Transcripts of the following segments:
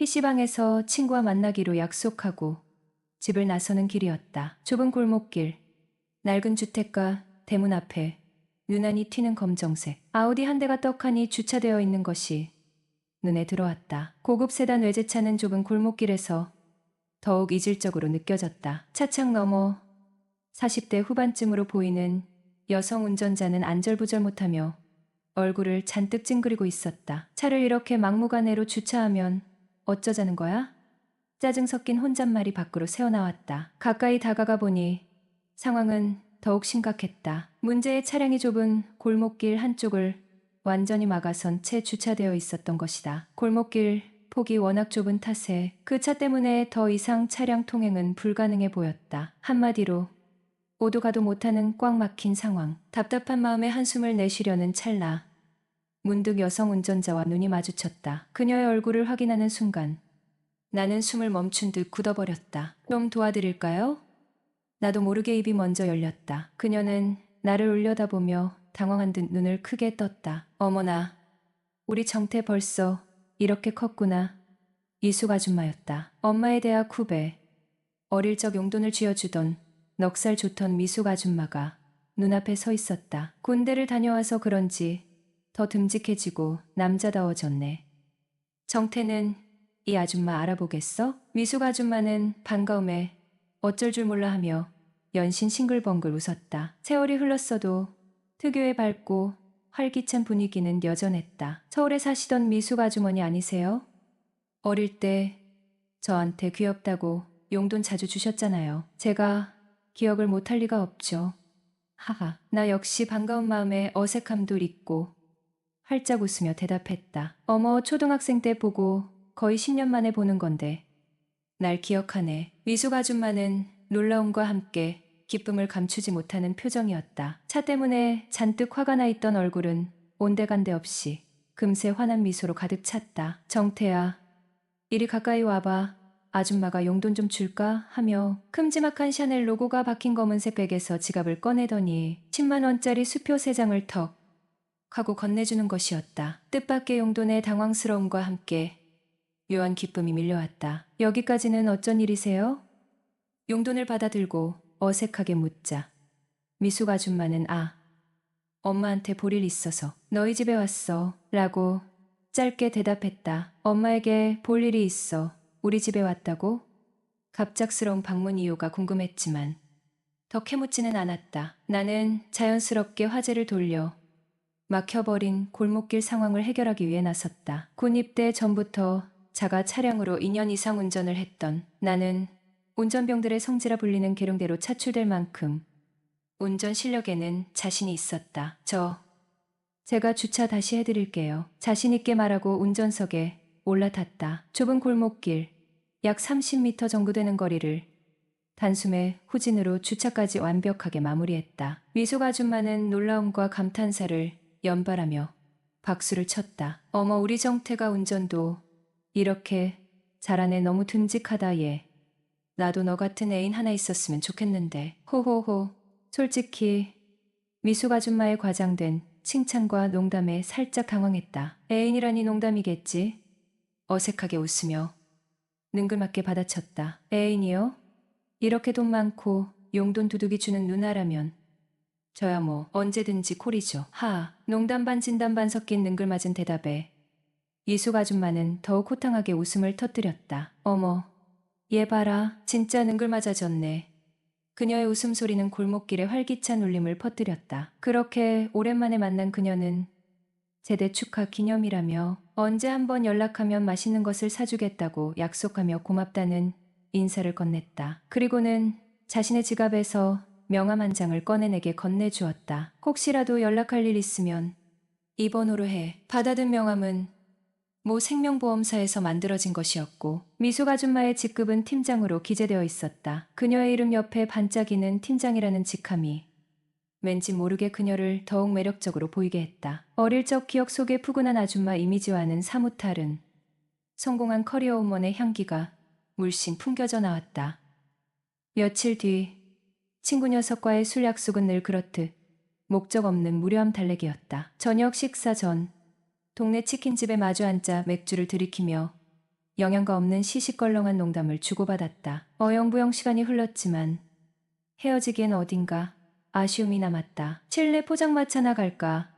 PC방에서 친구와 만나기로 약속하고 집을 나서는 길이었다. 좁은 골목길, 낡은 주택가 대문 앞에 유난히 튀는 검정색 아우디 한 대가 떡하니 주차되어 있는 것이 눈에 들어왔다. 고급 세단 외제차는 좁은 골목길에서 더욱 이질적으로 느껴졌다. 차창 너머 40대 후반쯤으로 보이는 여성 운전자는 안절부절 못하며 얼굴을 잔뜩 찡그리고 있었다. 차를 이렇게 막무가내로 주차하면 어쩌자는 거야? 짜증 섞인 혼잣말이 밖으로 새어나왔다. 가까이 다가가 보니 상황은 더욱 심각했다. 문제의 차량이 좁은 골목길 한쪽을 완전히 막아선 채 주차되어 있었던 것이다. 골목길 폭이 워낙 좁은 탓에 그 차 때문에 더 이상 차량 통행은 불가능해 보였다. 한마디로 오도 가도 못하는 꽉 막힌 상황. 답답한 마음에 한숨을 내쉬려는 찰나. 문득 여성 운전자와 눈이 마주쳤다. 그녀의 얼굴을 확인하는 순간 나는 숨을 멈춘 듯 굳어버렸다. 좀 도와드릴까요? 나도 모르게 입이 먼저 열렸다. 그녀는 나를 올려다보며 당황한 듯 눈을 크게 떴다. 어머나, 우리 정태 벌써 이렇게 컸구나. 이숙 아줌마였다. 엄마의 대학 후배. 어릴 적 용돈을 쥐어주던 넉살 좋던 미숙 아줌마가 눈앞에 서 있었다. 군대를 다녀와서 그런지 더 듬직해지고 남자다워졌네. 정태는 이 아줌마 알아보겠어? 미숙 아줌마는 반가움에 어쩔 줄 몰라 하며 연신 싱글벙글 웃었다. 세월이 흘렀어도 특유의 밝고 활기찬 분위기는 여전했다. 서울에 사시던 미숙 아주머니 아니세요? 어릴 때 저한테 귀엽다고 용돈 자주 주셨잖아요. 제가 기억을 못할 리가 없죠. 하하, 나 역시 반가운 마음에 어색함도 잊고 활짝 웃으며 대답했다. 어머, 초등학생 때 보고 거의 10년 만에 보는 건데. 날 기억하네. 미숙 아줌마는 놀라움과 함께 기쁨을 감추지 못하는 표정이었다. 차 때문에 잔뜩 화가 나 있던 얼굴은 온데간데 없이 금세 환한 미소로 가득 찼다. 정태야, 이리 가까이 와봐. 아줌마가 용돈 좀 줄까? 하며 큼지막한 샤넬 로고가 박힌 검은색 백에서 지갑을 꺼내더니 10만 원짜리 수표 세 장을 턱 하고 건네주는 것이었다. 뜻밖의 용돈의 당황스러움과 함께 묘한 기쁨이 밀려왔다. 여기까지는 어쩐 일이세요? 용돈을 받아들고 어색하게 묻자. 미숙 아줌마는 아, 엄마한테 볼 일 있어서 너희 집에 왔어. 라고 짧게 대답했다. 엄마에게 볼 일이 있어. 우리 집에 왔다고? 갑작스러운 방문 이유가 궁금했지만 더 캐묻지는 않았다. 나는 자연스럽게 화제를 돌려 막혀버린 골목길 상황을 해결하기 위해 나섰다. 군 입대 전부터 자가 차량으로 2년 이상 운전을 했던 나는 운전병들의 성지라 불리는 계룡대로 차출될 만큼 운전 실력에는 자신이 있었다. 저, 제가 주차 다시 해드릴게요. 자신있게 말하고 운전석에 올라탔다. 좁은 골목길, 약 30m 정도 되는 거리를 단숨에 후진으로 주차까지 완벽하게 마무리했다. 미숙 아줌마는 놀라움과 감탄사를 연발하며 박수를 쳤다. 어머 우리 정태가 운전도 이렇게 잘하네 너무 듬직하다 얘. 나도 너 같은 애인 하나 있었으면 좋겠는데. 호호호. 솔직히 미숙 아줌마의 과장된 칭찬과 농담에 살짝 당황했다. 애인이라니 농담이겠지. 어색하게 웃으며 능글맞게 받아쳤다. 애인이요? 이렇게 돈 많고 용돈 두둑이 주는 누나라면 저야 뭐 언제든지 콜이죠. 하, 농담 반 진담 반 섞인 능글맞은 대답에 이숙 아줌마는 더욱 호탕하게 웃음을 터뜨렸다. 어머, 얘 봐라. 진짜 능글맞아졌네. 그녀의 웃음소리는 골목길에 활기찬 울림을 퍼뜨렸다. 그렇게 오랜만에 만난 그녀는 제대 축하 기념이라며 언제 한번 연락하면 맛있는 것을 사주겠다고 약속하며 고맙다는 인사를 건넸다. 그리고는 자신의 지갑에서 명함 한 장을 꺼내 내게 건네주었다. 혹시라도 연락할 일 있으면 이 번호로 해. 받아든 명함은 모 생명보험사에서 만들어진 것이었고 미숙 아줌마의 직급은 팀장으로 기재되어 있었다. 그녀의 이름 옆에 반짝이는 팀장이라는 직함이 왠지 모르게 그녀를 더욱 매력적으로 보이게 했다. 어릴 적 기억 속의 푸근한 아줌마 이미지와는 사뭇 다른 성공한 커리어 우먼의 향기가 물씬 풍겨져 나왔다. 며칠 뒤 친구 녀석과의 술 약속은 늘 그렇듯 목적 없는 무료함 달래기였다. 저녁 식사 전 동네 치킨집에 마주 앉아 맥주를 들이키며 영양가 없는 시시껄렁한 농담을 주고받았다. 어영부영 시간이 흘렀지만 헤어지기엔 어딘가 아쉬움이 남았다. 칠레 포장마차 나 갈까?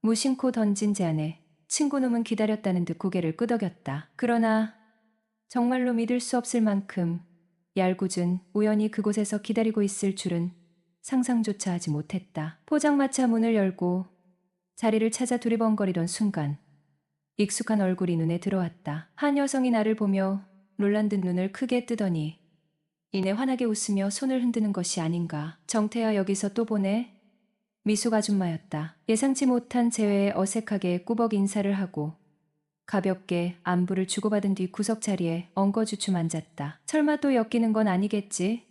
무심코 던진 제안에 친구놈은 기다렸다는 듯 고개를 끄덕였다. 그러나 정말로 믿을 수 없을 만큼 얄궂은 우연히 그곳에서 기다리고 있을 줄은 상상조차 하지 못했다. 포장마차 문을 열고 자리를 찾아 두리번거리던 순간 익숙한 얼굴이 눈에 들어왔다. 한 여성이 나를 보며 놀란 듯 눈을 크게 뜨더니 이내 환하게 웃으며 손을 흔드는 것이 아닌가. 정태야 여기서 또 보네? 미숙 아줌마였다. 예상치 못한 재회에 어색하게 꾸벅 인사를 하고 가볍게 안부를 주고받은 뒤 구석 자리에 엉거주춤 앉았다. 설마 또 엮이는 건 아니겠지?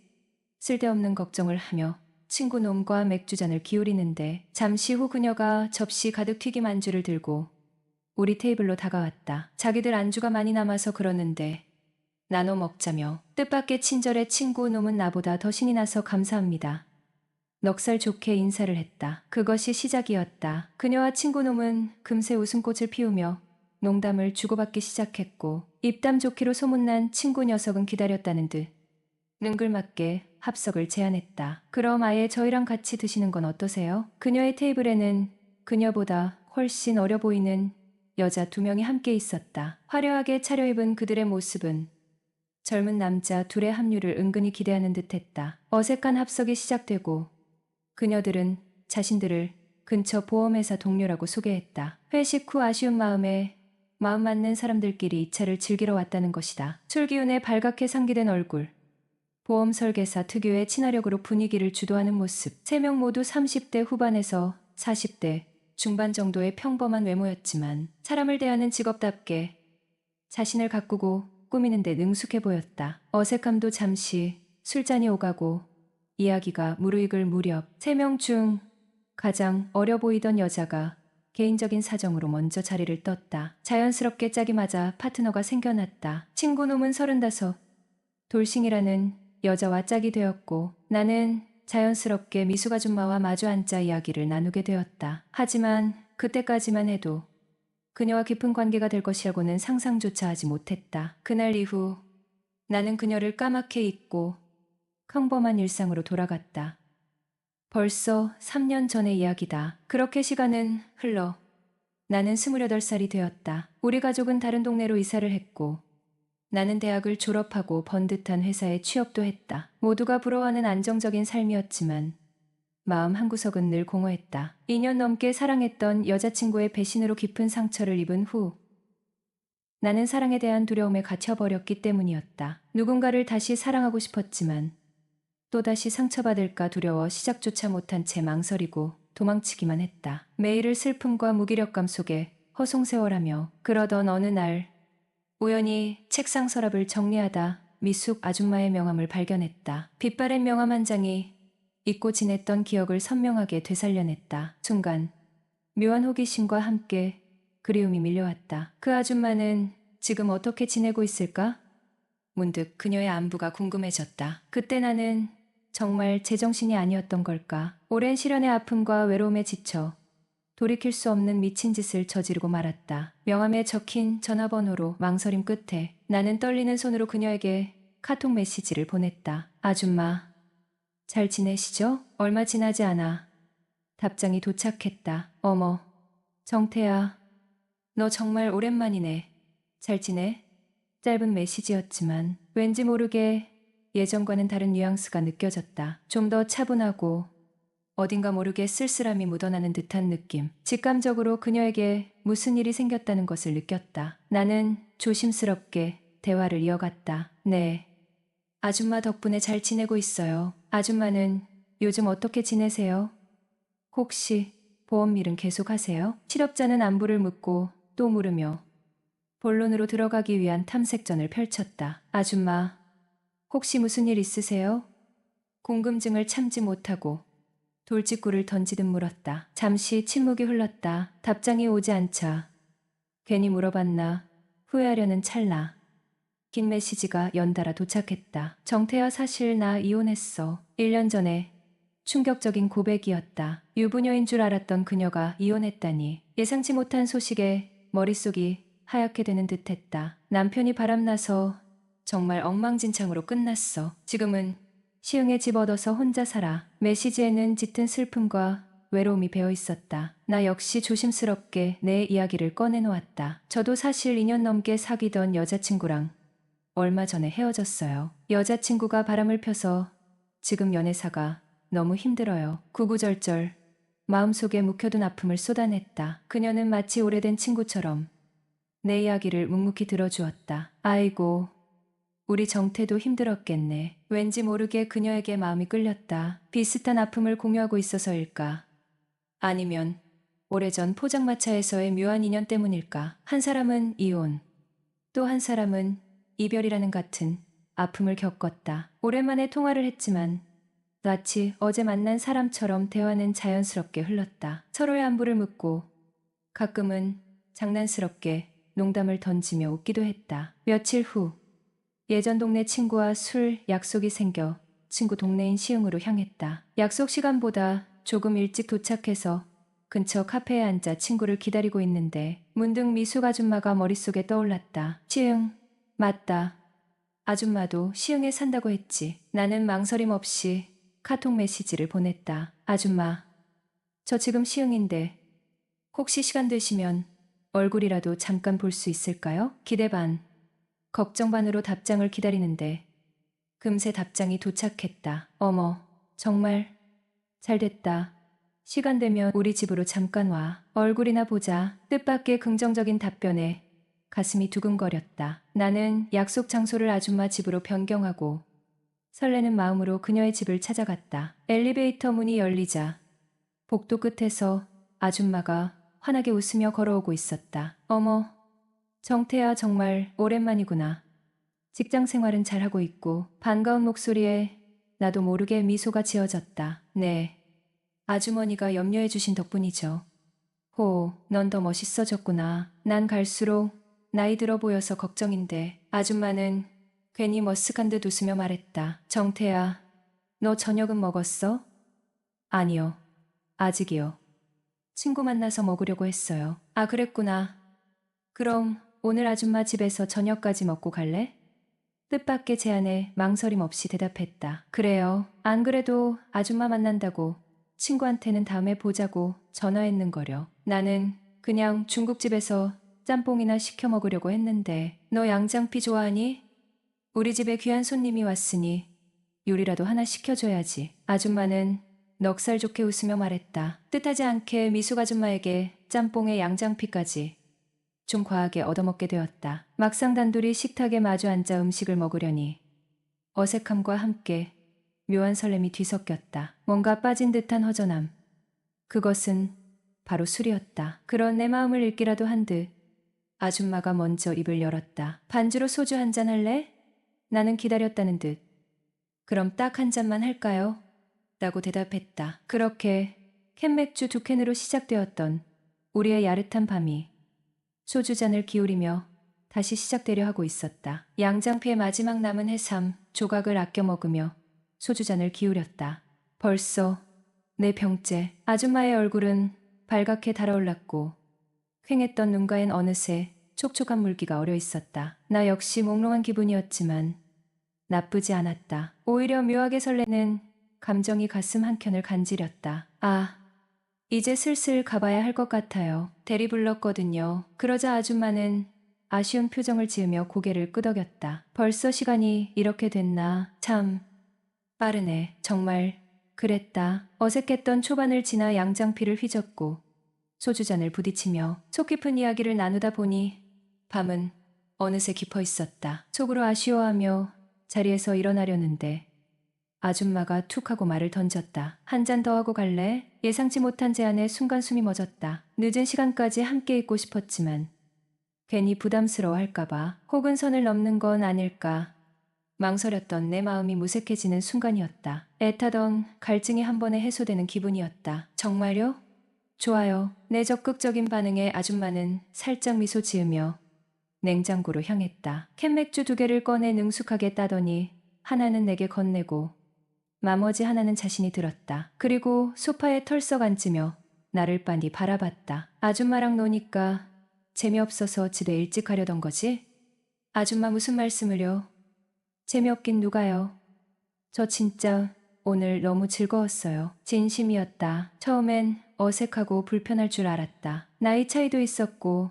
쓸데없는 걱정을 하며 친구 놈과 맥주잔을 기울이는데 잠시 후 그녀가 접시 가득 튀김 안주를 들고 우리 테이블로 다가왔다. 자기들 안주가 많이 남아서 그러는데 나눠 먹자며 뜻밖의 친절에 친구 놈은 나보다 더 신이 나서 감사합니다. 넉살 좋게 인사를 했다. 그것이 시작이었다. 그녀와 친구 놈은 금세 웃음꽃을 피우며 농담을 주고받기 시작했고 입담 좋기로 소문난 친구 녀석은 기다렸다는 듯 능글맞게 합석을 제안했다. 그럼 아예 저희랑 같이 드시는 건 어떠세요? 그녀의 테이블에는 그녀보다 훨씬 어려 보이는 여자 두 명이 함께 있었다. 화려하게 차려입은 그들의 모습은 젊은 남자 둘의 합류를 은근히 기대하는 듯했다. 어색한 합석이 시작되고 그녀들은 자신들을 근처 보험회사 동료라고 소개했다. 회식 후 아쉬운 마음에 마음 맞는 사람들끼리 이 차를 즐기러 왔다는 것이다. 술기운에 발갛게 상기된 얼굴. 보험 설계사 특유의 친화력으로 분위기를 주도하는 모습. 세 명 모두 30대 후반에서 40대 중반 정도의 평범한 외모였지만 사람을 대하는 직업답게 자신을 가꾸고 꾸미는 데 능숙해 보였다. 어색함도 잠시 술잔이 오가고 이야기가 무르익을 무렵 세 명 중 가장 어려 보이던 여자가 개인적인 사정으로 먼저 자리를 떴다. 자연스럽게 짝이 맞아 파트너가 생겨났다. 친구 놈은 서른다섯 돌싱이라는 여자와 짝이 되었고 나는 자연스럽게 미숙 아줌마와 마주 앉아 이야기를 나누게 되었다. 하지만 그때까지만 해도 그녀와 깊은 관계가 될 것이라고는 상상조차 하지 못했다. 그날 이후 나는 그녀를 까맣게 잊고 평범한 일상으로 돌아갔다. 벌써 3년 전의 이야기다. 그렇게 시간은 흘러 나는 28살이 되었다. 우리 가족은 다른 동네로 이사를 했고 나는 대학을 졸업하고 번듯한 회사에 취업도 했다. 모두가 부러워하는 안정적인 삶이었지만 마음 한구석은 늘 공허했다. 2년 넘게 사랑했던 여자친구의 배신으로 깊은 상처를 입은 후 나는 사랑에 대한 두려움에 갇혀버렸기 때문이었다. 누군가를 다시 사랑하고 싶었지만 또다시 상처받을까 두려워 시작조차 못한 채 망설이고 도망치기만 했다. 매일을 슬픔과 무기력감 속에 허송세월하며 그러던 어느 날 우연히 책상 서랍을 정리하다 미숙 아줌마의 명함을 발견했다. 빛바랜 명함 한 장이 잊고 지냈던 기억을 선명하게 되살려냈다. 순간 묘한 호기심과 함께 그리움이 밀려왔다. 그 아줌마는 지금 어떻게 지내고 있을까? 문득 그녀의 안부가 궁금해졌다. 그때 나는 정말 제정신이 아니었던 걸까? 오랜 시련의 아픔과 외로움에 지쳐 돌이킬 수 없는 미친 짓을 저지르고 말았다. 명함에 적힌 전화번호로 망설임 끝에 나는 떨리는 손으로 그녀에게 카톡 메시지를 보냈다. 아줌마, 잘 지내시죠? 얼마 지나지 않아. 답장이 도착했다. 어머, 정태야, 너 정말 오랜만이네. 잘 지내? 짧은 메시지였지만 왠지 모르게 예전과는 다른 뉘앙스가 느껴졌다. 좀 더 차분하고 어딘가 모르게 쓸쓸함이 묻어나는 듯한 느낌. 직감적으로 그녀에게 무슨 일이 생겼다는 것을 느꼈다. 나는 조심스럽게 대화를 이어갔다. 네. 아줌마 덕분에 잘 지내고 있어요. 아줌마는 요즘 어떻게 지내세요? 혹시 보험일은 계속 하세요? 실업자는 안부를 묻고 또 물으며 본론으로 들어가기 위한 탐색전을 펼쳤다. 아줌마, 혹시 무슨 일 있으세요? 궁금증을 참지 못하고 돌직구를 던지듯 물었다. 잠시 침묵이 흘렀다. 답장이 오지 않자 괜히 물어봤나 후회하려는 찰나 긴 메시지가 연달아 도착했다. 정태야 사실 나 이혼했어. 1년 전에 충격적인 고백이었다. 유부녀인 줄 알았던 그녀가 이혼했다니 예상치 못한 소식에 머릿속이 하얗게 되는 듯했다. 남편이 바람나서 정말 엉망진창으로 끝났어. 지금은 시흥에 집 얻어서 혼자 살아. 메시지에는 짙은 슬픔과 외로움이 배어 있었다. 나 역시 조심스럽게 내 이야기를 꺼내놓았다. 저도 사실 2년 넘게 사귀던 여자친구랑 얼마 전에 헤어졌어요. 여자친구가 바람을 펴서 지금 연애사가 너무 힘들어요. 구구절절 마음속에 묵혀둔 아픔을 쏟아냈다. 그녀는 마치 오래된 친구처럼 내 이야기를 묵묵히 들어주었다. 아이고, 우리 정태도 힘들었겠네. 왠지 모르게 그녀에게 마음이 끌렸다. 비슷한 아픔을 공유하고 있어서일까? 아니면 오래전 포장마차에서의 묘한 인연 때문일까? 한 사람은 이혼, 또 한 사람은 이별이라는 같은 아픔을 겪었다. 오랜만에 통화를 했지만 마치 어제 만난 사람처럼 대화는 자연스럽게 흘렀다. 서로의 안부를 묻고 가끔은 장난스럽게 농담을 던지며 웃기도 했다. 며칠 후 예전 동네 친구와 술 약속이 생겨 친구 동네인 시흥으로 향했다. 약속 시간보다 조금 일찍 도착해서 근처 카페에 앉아 친구를 기다리고 있는데 문득 미숙 아줌마가 머릿속에 떠올랐다. 시흥, 맞다. 아줌마도 시흥에 산다고 했지. 나는 망설임 없이 카톡 메시지를 보냈다. 아줌마, 저 지금 시흥인데 혹시 시간 되시면 얼굴이라도 잠깐 볼 수 있을까요? 기대 반, 걱정 반으로 답장을 기다리는데 금세 답장이 도착했다. 어머, 정말 잘 됐다. 시간 되면 우리 집으로 잠깐 와. 얼굴이나 보자. 뜻밖의 긍정적인 답변에 가슴이 두근거렸다. 나는 약속 장소를 아줌마 집으로 변경하고 설레는 마음으로 그녀의 집을 찾아갔다. 엘리베이터 문이 열리자 복도 끝에서 아줌마가 환하게 웃으며 걸어오고 있었다. 어머, 정태야 정말 오랜만이구나. 직장 생활은 잘하고 있고 반가운 목소리에 나도 모르게 미소가 지어졌다. 네. 아주머니가 염려해 주신 덕분이죠. 호, 넌 더 멋있어졌구나. 난 갈수록 나이 들어 보여서 걱정인데 아줌마는 괜히 머쓱한 듯 웃으며 말했다. 정태야, 너 저녁은 먹었어? 아니요. 아직이요. 친구 만나서 먹으려고 했어요. 아, 그랬구나. 그럼 오늘 아줌마 집에서 저녁까지 먹고 갈래? 뜻밖의 제안에 망설임 없이 대답했다. 그래요. 안 그래도 아줌마 만난다고 친구한테는 다음에 보자고 전화했는 거려. 나는 그냥 중국집에서 짬뽕이나 시켜 먹으려고 했는데 너 양장피 좋아하니? 우리 집에 귀한 손님이 왔으니 요리라도 하나 시켜줘야지. 아줌마는 넉살 좋게 웃으며 말했다. 뜻하지 않게 미숙 아줌마에게 짬뽕에 양장피까지 좀 과하게 얻어먹게 되었다. 막상 단둘이 식탁에 마주 앉아 음식을 먹으려니 어색함과 함께 묘한 설렘이 뒤섞였다. 뭔가 빠진 듯한 허전함. 그것은 바로 술이었다. 그런 내 마음을 읽기라도 한 듯 아줌마가 먼저 입을 열었다. 반주로 소주 한 잔 할래? 나는 기다렸다는 듯. 그럼 딱 한 잔만 할까요? 라고 대답했다. 그렇게 캔맥주 두 캔으로 시작되었던 우리의 야릇한 밤이 소주잔을 기울이며 다시 시작되려 하고 있었다. 양장피의 마지막 남은 해삼 조각을 아껴 먹으며 소주잔을 기울였다. 벌써 내 병째 아줌마의 얼굴은 발갛게 달아올랐고 퀭했던 눈가엔 어느새 촉촉한 물기가 어려 있었다. 나 역시 몽롱한 기분이었지만 나쁘지 않았다. 오히려 묘하게 설레는 감정이 가슴 한켠을 간지렸다. 아, 이제 슬슬 가봐야 할 것 같아요. 대리 불렀거든요. 그러자 아줌마는 아쉬운 표정을 지으며 고개를 끄덕였다. 벌써 시간이 이렇게 됐나? 참 빠르네. 정말 그랬다. 어색했던 초반을 지나 양장피를 휘젓고 소주잔을 부딪히며 속 깊은 이야기를 나누다 보니 밤은 어느새 깊어 있었다. 속으로 아쉬워하며 자리에서 일어나려는데 아줌마가 툭 하고 말을 던졌다. 한 잔 더 하고 갈래? 예상치 못한 제안에 순간 숨이 멎었다. 늦은 시간까지 함께 있고 싶었지만 괜히 부담스러워 할까봐 혹은 선을 넘는 건 아닐까 망설였던 내 마음이 무색해지는 순간이었다. 애타던 갈증이 한 번에 해소되는 기분이었다. 정말요? 좋아요. 내 적극적인 반응에 아줌마는 살짝 미소 지으며 냉장고로 향했다. 캔맥주 두 개를 꺼내 능숙하게 따더니 하나는 내게 건네고 나머지 하나는 자신이 들었다. 그리고 소파에 털썩 앉으며 나를 빤히 바라봤다. 아줌마랑 노니까 재미없어서 집에 일찍 가려던 거지? 아줌마 무슨 말씀을요? 재미없긴 누가요? 저 진짜 오늘 너무 즐거웠어요. 진심이었다. 처음엔 어색하고 불편할 줄 알았다. 나이 차이도 있었고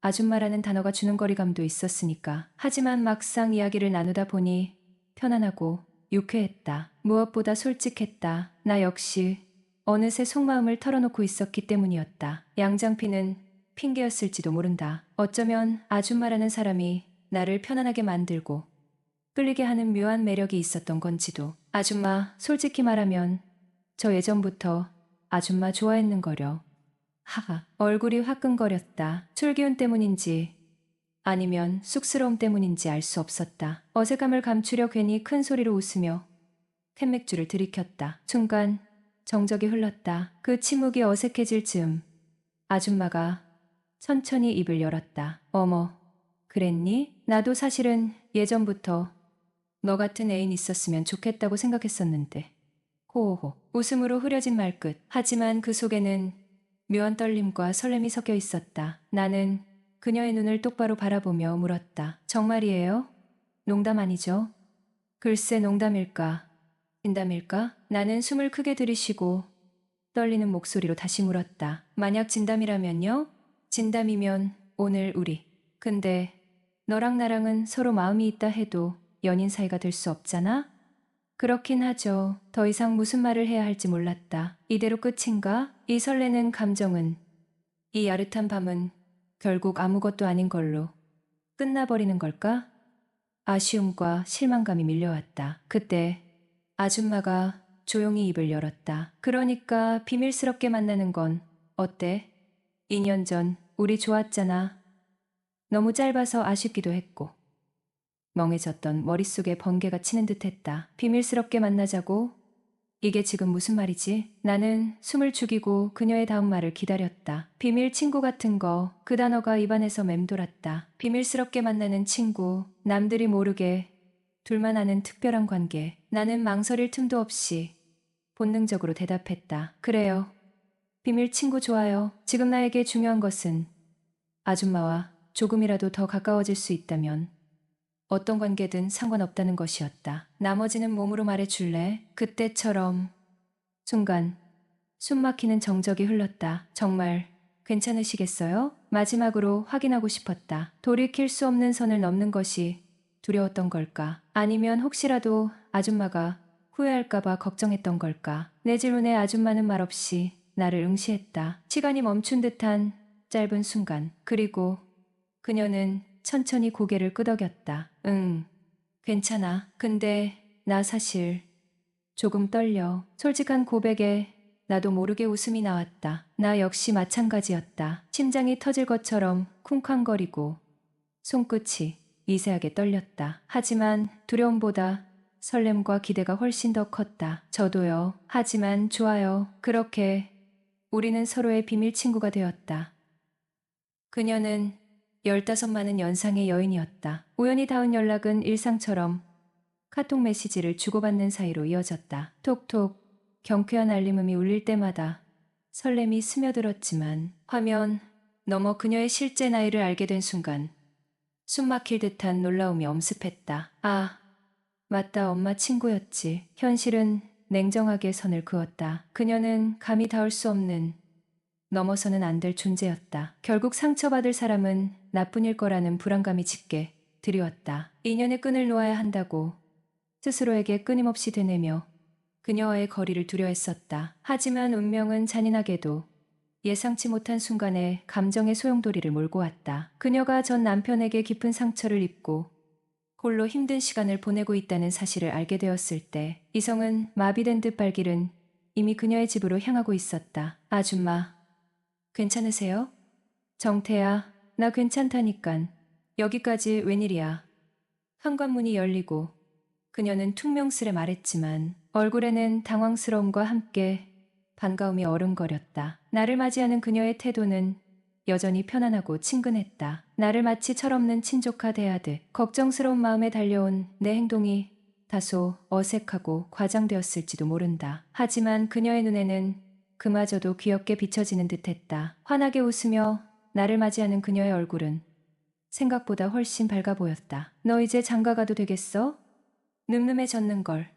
아줌마라는 단어가 주는 거리감도 있었으니까. 하지만 막상 이야기를 나누다 보니 편안하고 유쾌했다. 무엇보다 솔직했다. 나 역시 어느새 속마음을 털어놓고 있었기 때문이었다. 양장피는 핑계였을지도 모른다. 어쩌면 아줌마라는 사람이 나를 편안하게 만들고 끌리게 하는 묘한 매력이 있었던 건지도. 아줌마, 솔직히 말하면 저 예전부터 아줌마 좋아했는 거려. 하하, 얼굴이 화끈거렸다. 출기운 때문인지 아니면 쑥스러움 때문인지 알 수 없었다. 어색함을 감추려 괜히 큰 소리로 웃으며 캔맥주를 들이켰다. 순간 정적이 흘렀다. 그 침묵이 어색해질 즈음 아줌마가 천천히 입을 열었다. 어머, 그랬니? 나도 사실은 예전부터 너 같은 애인 있었으면 좋겠다고 생각했었는데. 호호호. 웃음으로 흐려진 말끝. 하지만 그 속에는 묘한 떨림과 설렘이 섞여 있었다. 나는 그녀의 눈을 똑바로 바라보며 물었다. 정말이에요? 농담 아니죠? 글쎄 농담일까? 진담일까? 나는 숨을 크게 들이쉬고 떨리는 목소리로 다시 물었다. 만약 진담이라면요? 진담이면 오늘 우리. 근데 너랑 나랑은 서로 마음이 있다 해도 연인 사이가 될 수 없잖아? 그렇긴 하죠. 더 이상 무슨 말을 해야 할지 몰랐다. 이대로 끝인가? 이 설레는 감정은, 이 야릇한 밤은 결국 아무것도 아닌 걸로 끝나버리는 걸까? 아쉬움과 실망감이 밀려왔다. 그때 아줌마가 조용히 입을 열었다. 그러니까 비밀스럽게 만나는 건 어때? 2년 전 우리 좋았잖아. 너무 짧아서 아쉽기도 했고. 멍해졌던 머릿속에 번개가 치는 듯 했다. 비밀스럽게 만나자고? 이게 지금 무슨 말이지? 나는 숨을 죽이고 그녀의 다음 말을 기다렸다. 비밀 친구 같은 거, 그 단어가 입안에서 맴돌았다. 비밀스럽게 만나는 친구, 남들이 모르게 둘만 아는 특별한 관계. 나는 망설일 틈도 없이 본능적으로 대답했다. 그래요. 비밀 친구 좋아요. 지금 나에게 중요한 것은 아줌마와 조금이라도 더 가까워질 수 있다면 어떤 관계든 상관없다는 것이었다. 나머지는 몸으로 말해줄래? 그때처럼 순간 숨 막히는 정적이 흘렀다. 정말 괜찮으시겠어요? 마지막으로 확인하고 싶었다. 돌이킬 수 없는 선을 넘는 것이 두려웠던 걸까? 아니면 혹시라도 아줌마가 후회할까봐 걱정했던 걸까? 내 질문에 아줌마는 말없이 나를 응시했다. 시간이 멈춘 듯한 짧은 순간. 그리고 그녀는 천천히 고개를 끄덕였다. 응, 괜찮아. 근데 나 사실 조금 떨려. 솔직한 고백에 나도 모르게 웃음이 나왔다. 나 역시 마찬가지였다. 심장이 터질 것처럼 쿵쾅거리고 손끝이 미세하게 떨렸다. 하지만 두려움보다 설렘과 기대가 훨씬 더 컸다. 저도요. 하지만 좋아요. 그렇게 우리는 서로의 비밀 친구가 되었다. 그녀는 열다섯 많은 연상의 여인이었다. 우연히 닿은 연락은 일상처럼 카톡 메시지를 주고받는 사이로 이어졌다. 톡톡 경쾌한 알림음이 울릴 때마다 설렘이 스며들었지만 화면 넘어 그녀의 실제 나이를 알게 된 순간 숨 막힐 듯한 놀라움이 엄습했다. 아, 맞다 엄마 친구였지. 현실은 냉정하게 선을 그었다. 그녀는 감히 닿을 수 없는 넘어서는 안 될 존재였다. 결국 상처받을 사람은 나뿐일 거라는 불안감이 짙게 드리웠다. 인연의 끈을 놓아야 한다고 스스로에게 끊임없이 되뇌며 그녀와의 거리를 두려했었다. 하지만 운명은 잔인하게도 예상치 못한 순간에 감정의 소용돌이를 몰고 왔다. 그녀가 전 남편에게 깊은 상처를 입고 홀로 힘든 시간을 보내고 있다는 사실을 알게 되었을 때 이성은 마비된 듯 발길은 이미 그녀의 집으로 향하고 있었다. 아줌마, 괜찮으세요? 정태야, 나 괜찮다니깐. 여기까지 웬일이야. 현관문이 열리고 그녀는 퉁명스레 말했지만 얼굴에는 당황스러움과 함께 반가움이 어른거렸다. 나를 맞이하는 그녀의 태도는 여전히 편안하고 친근했다. 나를 마치 철없는 친조카 대하듯 걱정스러운 마음에 달려온 내 행동이 다소 어색하고 과장되었을지도 모른다. 하지만 그녀의 눈에는 그마저도 귀엽게 비춰지는 듯했다. 환하게 웃으며 나를 맞이하는 그녀의 얼굴은 생각보다 훨씬 밝아 보였다. 너 이제 장가 가도 되겠어? 늠름해졌는 걸.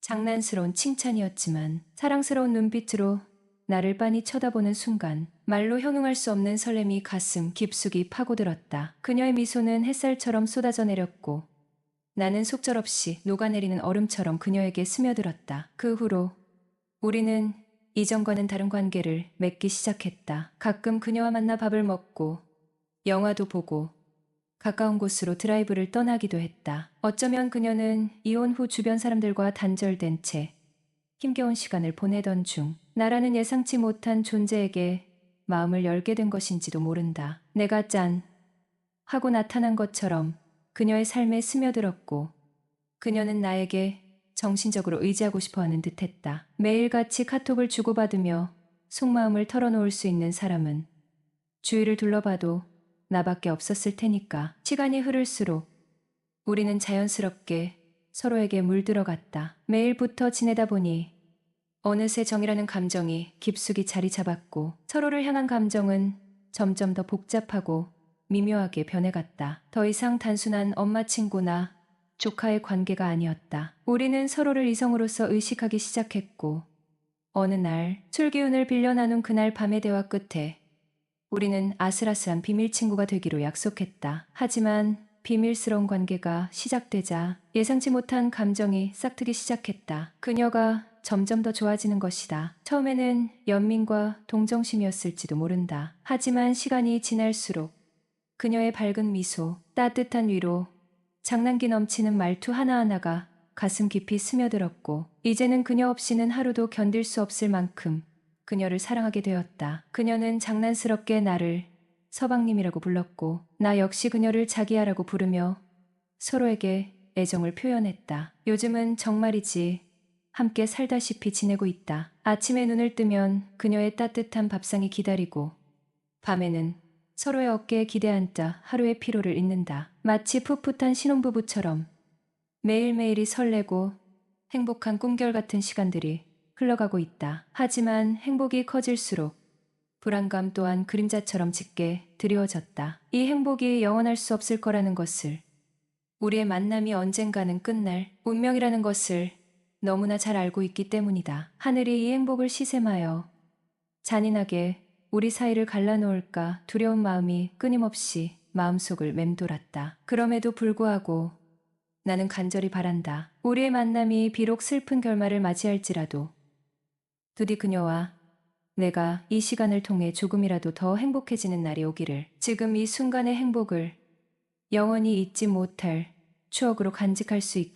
장난스러운 칭찬이었지만 사랑스러운 눈빛으로 나를 빤히 쳐다보는 순간 말로 형용할 수 없는 설렘이 가슴 깊숙이 파고들었다. 그녀의 미소는 햇살처럼 쏟아져 내렸고 나는 속절없이 녹아내리는 얼음처럼 그녀에게 스며들었다. 그 후로 우리는 이전과는 다른 관계를 맺기 시작했다. 가끔 그녀와 만나 밥을 먹고 영화도 보고 가까운 곳으로 드라이브를 떠나기도 했다. 어쩌면 그녀는 이혼 후 주변 사람들과 단절된 채 힘겨운 시간을 보내던 중 나라는 예상치 못한 존재에게 마음을 열게 된 것인지도 모른다. 내가 짠 하고 나타난 것처럼 그녀의 삶에 스며들었고 그녀는 나에게 정신적으로 의지하고 싶어 하는 듯 했다. 매일같이 카톡을 주고받으며 속마음을 털어놓을 수 있는 사람은 주위를 둘러봐도 나밖에 없었을 테니까 시간이 흐를수록 우리는 자연스럽게 서로에게 물들어갔다. 매일부터 지내다 보니 어느새 정이라는 감정이 깊숙이 자리 잡았고 서로를 향한 감정은 점점 더 복잡하고 미묘하게 변해갔다. 더 이상 단순한 엄마 친구나 조카의 관계가 아니었다. 우리는 서로를 이성으로서 의식하기 시작했고 어느 날 술기운을 빌려 나눈 그날 밤의 대화 끝에 우리는 아슬아슬한 비밀 친구가 되기로 약속했다. 하지만 비밀스러운 관계가 시작되자 예상치 못한 감정이 싹트기 시작했다. 그녀가 점점 더 좋아지는 것이다. 처음에는 연민과 동정심이었을지도 모른다. 하지만 시간이 지날수록 그녀의 밝은 미소, 따뜻한 위로, 장난기 넘치는 말투 하나하나가 가슴 깊이 스며들었고, 이제는 그녀 없이는 하루도 견딜 수 없을 만큼 그녀를 사랑하게 되었다. 그녀는 장난스럽게 나를 서방님이라고 불렀고, 나 역시 그녀를 자기야라고 부르며 서로에게 애정을 표현했다. 요즘은 정말이지 함께 살다시피 지내고 있다. 아침에 눈을 뜨면 그녀의 따뜻한 밥상이 기다리고, 밤에는 서로의 어깨에 기대앉아 하루의 피로를 잊는다. 마치 풋풋한 신혼부부처럼 매일매일이 설레고 행복한 꿈결 같은 시간들이 흘러가고 있다. 하지만 행복이 커질수록 불안감 또한 그림자처럼 짙게 드리워졌다. 이 행복이 영원할 수 없을 거라는 것을 우리의 만남이 언젠가는 끝날 운명이라는 것을 너무나 잘 알고 있기 때문이다. 하늘이 이 행복을 시샘하여 잔인하게 우리 사이를 갈라놓을까 두려운 마음이 끊임없이 마음속을 맴돌았다. 그럼에도 불구하고 나는 간절히 바란다. 우리의 만남이 비록 슬픈 결말을 맞이할지라도 부디 그녀와 내가 이 시간을 통해 조금이라도 더 행복해지는 날이 오기를 지금 이 순간의 행복을 영원히 잊지 못할 추억으로 간직할 수 있기를